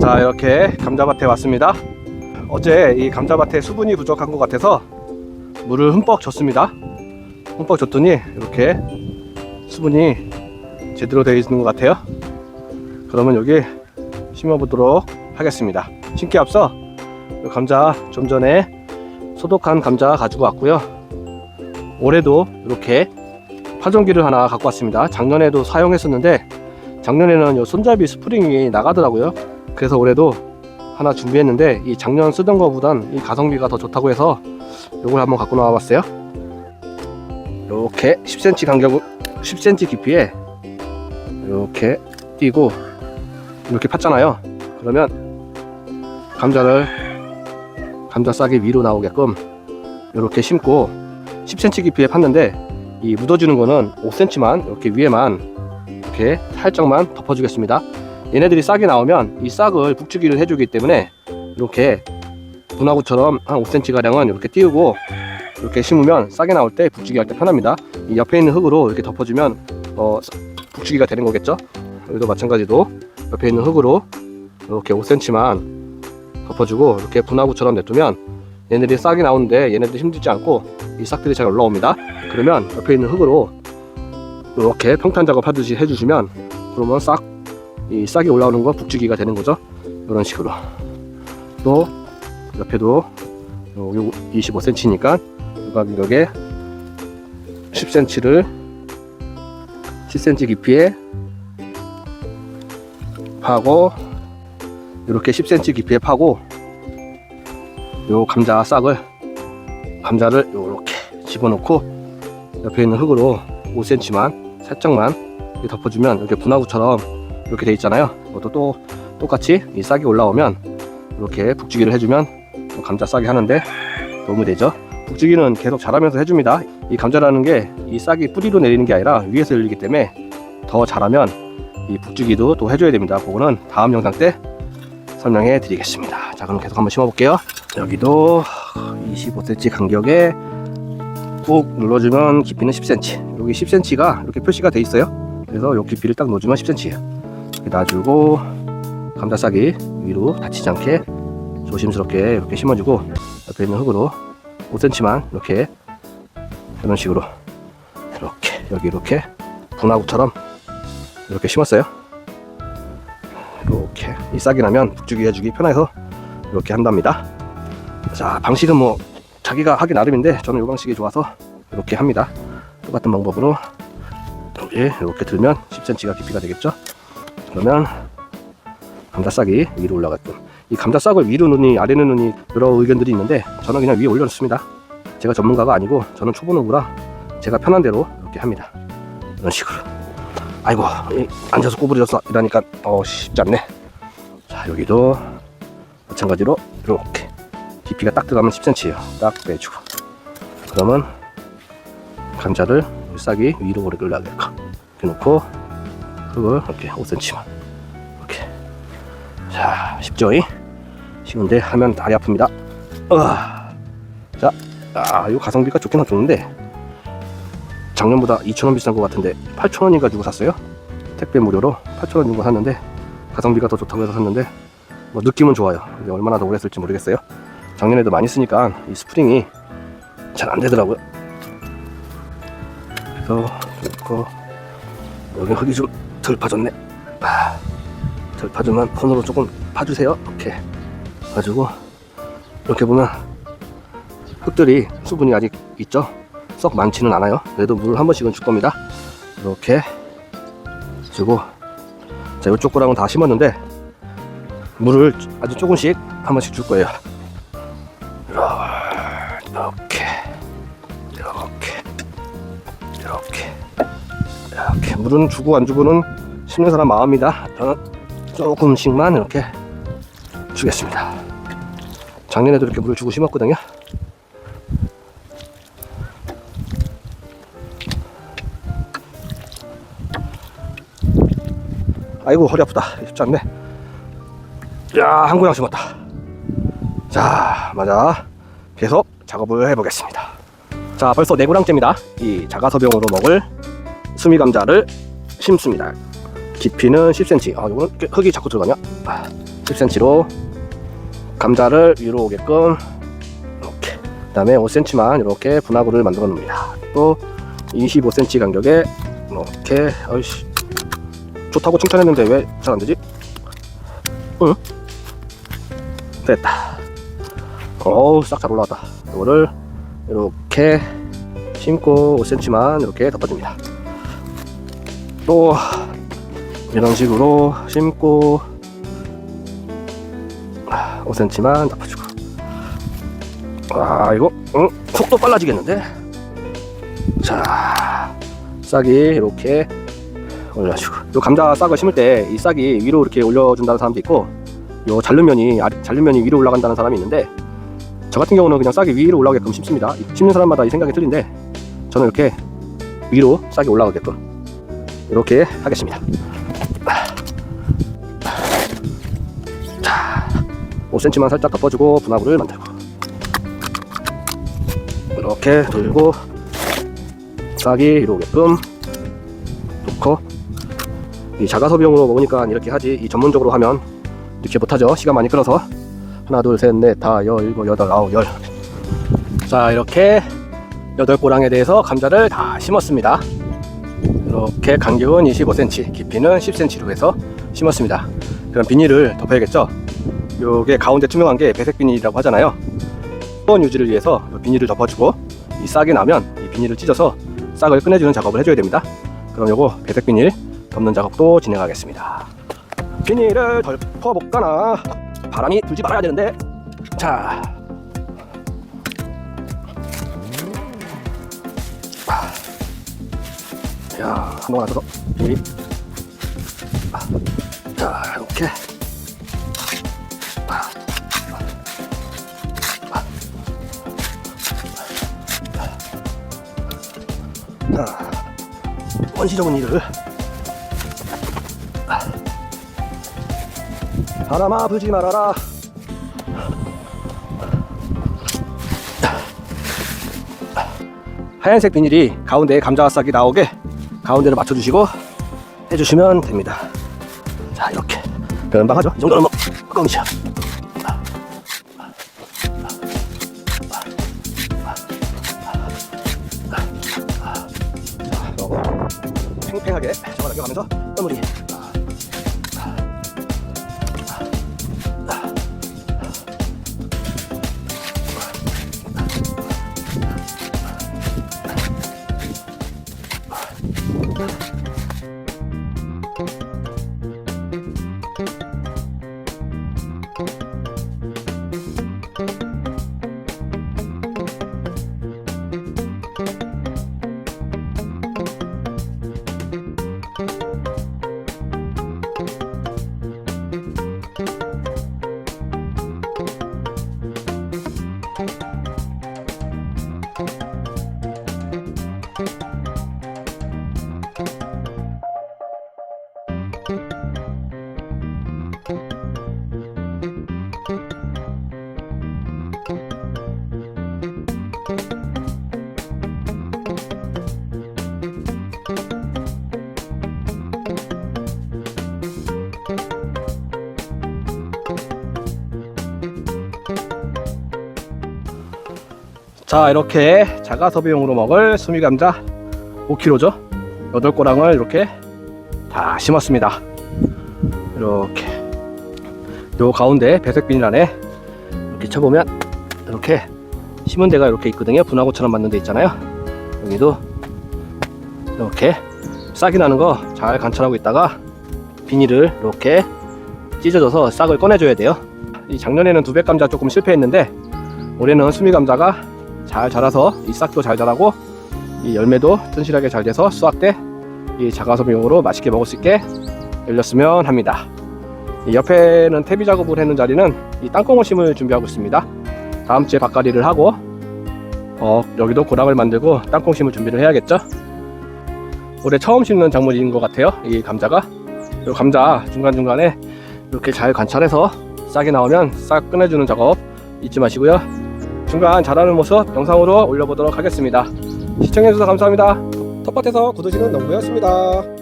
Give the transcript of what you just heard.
자 이렇게 감자밭에 왔습니다. 어제 이 감자밭에 수분이 부족한 것 같아서 물을 흠뻑 줬습니다. 흠뻑 줬더니 이렇게 수분이 제대로 되어 있는 것 같아요. 그러면 여기 심어보도록 하겠습니다. 심기 앞서 이 감자 좀 전에 소독한 감자 가지고 왔고요. 올해도 이렇게 파종기를 하나 갖고 왔습니다. 작년에도 사용했었는데 작년에는 요 손잡이 스프링이 나가더라고요 그래서 올해도 하나 준비했는데 이 작년 쓰던 거보단 이 가성비가 더 좋다고 해서 요걸 한번 갖고 나와 봤어요. 이렇게 10cm 간격 10cm 깊이에 이렇게 띄고 이렇게 팠잖아요. 그러면 감자를 감자 싹이 위로 나오게끔 이렇게 심고 10cm 깊이에 팠는데 이 묻어주는 거는 5cm만 이렇게 위에만 이렇게 살짝만 덮어주겠습니다 얘네들이 싹이 나오면 이 싹을 북주기를 해주기 때문에 이렇게 분화구처럼 한 5cm 가량은 이렇게 띄우고 이렇게 심으면 싹이 나올 때 북주기 할 때 편합니다. 이 옆에 있는 흙으로 이렇게 덮어주면 어, 북주기가 되는 거겠죠. 여기도 마찬가지로 옆에 있는 흙으로 이렇게 5cm만 덮어주고 이렇게 분화구처럼 냅두면 얘네들이 싹이 나오는데 얘네들이 힘들지 않고 이 싹들이 잘 올라옵니다. 그러면 옆에 있는 흙으로 이렇게 평탄 작업 하듯이 해주시면 그러면 싹 이 싹이 올라오는 거 북주기가 되는 거죠. 이런 식으로 또 옆에도 여기 25cm니까 이 간격에 10cm를 10cm 깊이에 파고 이렇게 10cm 깊이에 파고 요 감자 싹을 감자를 이렇게 집어넣고 옆에 있는 흙으로 5cm만 살짝만 덮어주면 이렇게 분화구처럼 이렇게 돼 있잖아요. 이것도 또 똑같이 이 싹이 올라오면 이렇게 북주기를 해주면 또 감자 싹이 하는데 도움이 되죠. 북주기는 계속 자라면서 해줍니다. 이 감자라는 게 이 싹이 뿌리로 내리는 게 아니라 위에서 열리기 때문에 더 자라면 이 북주기도 또 해줘야 됩니다. 그거는 다음 영상 때 설명해 드리겠습니다. 자, 그럼 계속 한번 심어볼게요. 여기도 25cm 간격에 꾹 눌러주면 깊이는 10cm. 여기 10cm가 이렇게 표시가 돼 있어요. 그래서 이 깊이를 딱 넣어주면 10cm예요. 놔주고 감자 싹이 위로 다치지 않게 조심스럽게 이렇게 심어주고 옆에 있는 흙으로 5cm만 이렇게 이런 식으로 이렇게 여기 이렇게 분화구처럼 이렇게 심었어요. 이렇게 이 싹이 나면 북주기 해주기 편해서 이렇게 한답니다. 자 방식은 뭐 자기가 하기 나름인데 저는 이 방식이 좋아서 이렇게 합니다. 똑같은 방법으로 이렇게 들면 10cm가 깊이가 되겠죠. 그러면 감자싹이 위로 올라가게끔 이 감자싹을 위로 넣니 아래로 넣니 여러 의견들이 있는데 저는 그냥 위에 올려놓습니다. 제가 전문가가 아니고 저는 초보농부라 제가 편한 대로 이렇게 합니다. 이런 식으로. 아이고 이 앉아서 꼬부려서 이러니까 어 쉽지 않네. 자 여기도 마찬가지로 이렇게 깊이가 딱 들어가면 10cm예요. 딱 빼주고. 그러면 감자를 싹이 위로 오래 올라가게끔 이렇게 놓고 흙을 이렇게 5cm만 이렇게 자 쉽죠? 이? 쉬운데 하면 다리 아픕니다 으아. 자, 아, 이 가성비가 좋긴 좋은데 작년보다 2,000원 비싼 것 같은데 8,000원인가 주고 샀어요 택배 무료로 8,000원 주고 샀는데 가성비가 더 좋다고 해서 샀는데 뭐 느낌은 좋아요 근데 얼마나 더 오래 쓸지 모르겠어요 작년에도 많이 쓰니까 이 스프링이 잘 안 되더라고요 그래서 이거 여기 흙이 좀 덜 파졌네. 아, 덜 파주면 손으로 조금 파주세요. 이렇게 가지고 이렇게 보면 흙들이 수분이 아직 있죠? 썩 많지는 않아요. 그래도 물을 한 번씩은 줄 겁니다. 이렇게 주고 자 이쪽 거랑은 다 심었는데 물을 아주 조금씩 한 번씩 줄 거예요. 이렇게 이렇게 이렇게 이렇게 물은 주고 안 주고는 심는 사람 마음입니다. 저는 조금씩만 이렇게 주겠습니다. 작년에도 이렇게 물을 주고 심었거든요. 아이고 허리 아프다. 쉽지 않네. 야 한 고양 심었다. 자 맞아 계속 작업을 해보겠습니다. 자 벌써 네 고랑째입니다. 이 자가서병으로 먹을 수미 감자를 심습니다 깊이는 10cm. 아, 이거는 흙이 자꾸 들어가냐? 아, 10cm로 감자를 위로 오게끔 이렇게. 그다음에 5cm만 이렇게 분화구를 만들어 놓습니다. 또 25cm 간격에 이렇게 아이씨 좋다고 칭찬했는데 왜 잘 안 되지? 응? 됐다. 어우 싹 잘 올라왔다. 이거를 이렇게 심고 5cm만 이렇게 덮어줍니다. 또 이런 식으로 심고 5cm만 덮어주고. 아 이거 응? 속도 빨라지겠는데? 자 싹이 이렇게 올려주고. 요 감자 싹을 심을 때 이 싹이 위로 이렇게 올려준다는 사람도 있고 요 자른 면이 아래- 자른 면이 위로 올라간다는 사람이 있는데 저 같은 경우는 그냥 싹이 위로 올라가게끔 심습니다. 이- 심는 사람마다 이 생각이 틀린데 저는 이렇게 위로 싹이 올라가게끔 이렇게 하겠습니다. 자 5cm만 살짝 덮어주고 분화구를 만들고. 이렇게 돌리고 싹이 오게끔 놓고 이 자가 소비용으로 먹으니까 이렇게 하지. 이 전문적으로 하면 이렇게 못하죠. 시간 많이 끌어서. 하나 둘 셋 넷다 여 일곱 여덟 아홉 열 자 이렇게 여덟 꼬랑에 대해서 감자를 다 심었습니다 이렇게 간격은 25cm 깊이는 10cm로 해서 심었습니다. 그럼 비닐을 덮어야겠죠? 요게 가운데 투명한 게 배색 비닐이라고 하잖아요. 수원 유지를 위해서 요 비닐을 덮어주고 이 싹이 나면 이 비닐을 찢어서 싹을 꺼내주는 작업을 해줘야 됩니다. 그럼 요거 배색 비닐 덮는 작업도 진행하겠습니다. 비닐을 덮어볼까나? 바람이 불지 말아야 되는데. 자 야, 한동안 앞서서 비닐이 아, 자, 이렇게. 자, 원시적인 일을. 바람아 불지 말아라. 하얀색 비닐이 가운데에 감자 싹이 나오게 가운데를 맞춰주시고 해주시면 됩니다. 자 이렇게. 금방 하죠? 이 정도는 뭐 요거 팽팽하게 잡아당겨가면서 마무리 자 이렇게 자가섭비용으로 먹을 수미감자 5kg죠? 8꼬랑을 이렇게 다 심었습니다. 이렇게. 요 가운데 배색 비닐 안에 이렇게 쳐보면 이렇게 심은 데가 이렇게 있거든요. 분화구처럼 만든 데 있잖아요. 여기도 이렇게 싹이 나는 거 잘 관찰하고 있다가 비닐을 이렇게 찢어져서 싹을 꺼내줘야 돼요. 이 작년에는 두백 감자 조금 실패했는데 올해는 수미 감자가 잘 자라서 이 싹도 잘 자라고 이 열매도 튼실하게 잘 돼서 수확 때 이 자가소비용으로 맛있게 먹을 수 있게 열렸으면 합니다. 이 옆에는 퇴비 작업을 했는 자리는 이 땅콩을 심을 준비하고 있습니다. 다음 주에 밭갈이를 하고 어, 여기도 고랑을 만들고 땅콩 심을 준비를 해야겠죠. 올해 처음 심는 작물인 것 같아요. 이 감자가 이 감자 중간 중간에 이렇게 잘 관찰해서 싹이 나오면 싹 꺼내주는 작업 잊지 마시고요. 중간 자라는 모습 영상으로 올려보도록 하겠습니다. 시청해주셔서 감사합니다. 텃밭에서 구두시는 농부였습니다.